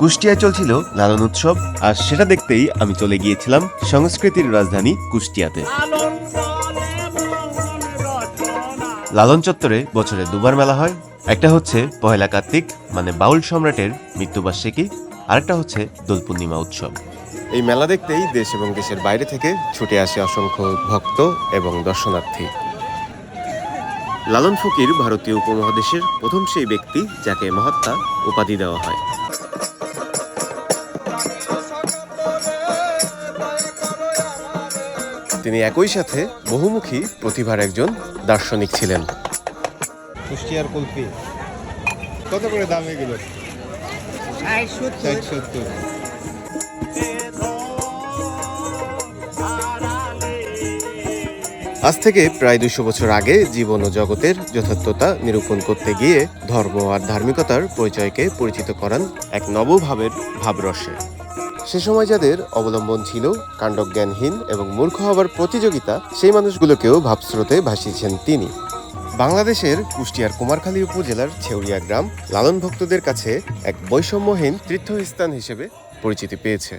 কুষ্টিয়ায় চলছিল লালন উৎসব, আর সেটা দেখতেই আমি চলে গিয়েছিলাম সংস্কৃতির রাজধানী কুষ্টিয়াতে। লালন চত্বরে বছরে দুবার মেলা হয়। একটা হচ্ছে পহেলা কার্তিক মানে বাউল সম্রাটের মৃত্যুবার্ষিকী, আরেকটা হচ্ছে দোল পূর্ণিমা উৎসব। এই মেলা দেখতেই দেশ এবং দেশের বাইরে থেকে ছুটে আসে অসংখ্য ভক্ত এবং দর্শনার্থী। লালন ফকির ভারতীয় উপমহাদেশের প্রথম সেই ব্যক্তি যাকে মহাত্মা উপাধি দেওয়া হয়। তিনি একই সাথে বহুমুখী প্রতিভার একজন দার্শনিক ছিলেন। কুষ্টিয়ার কুলফি। কত করে দাম এগুলো? সত্তর। আজ থেকে প্রায় দুশো বছর আগে জীবন ও জগতের যথার্থতা নিরূপণ করতে গিয়ে ধর্ম আর ধার্মিকতার পরিচয়কে পরিচিত করান এক নবভাবের ভাবরসে। সে সময় যাদের অবলম্বন ছিল কাণ্ডজ্ঞানহীন এবং মূর্খ হবার প্রতিযোগিতা, সেই মানুষগুলোকেও ভাবস্রোতে ভাসিয়েছেন তিনি। বাংলাদেশের কুষ্টিয়ার কুমারখালী উপজেলার ছেউরিয়া গ্রাম লালন ভক্তদের কাছে এক বৈষম্যহীন তীর্থস্থান হিসেবে পরিচিতি পেয়েছে।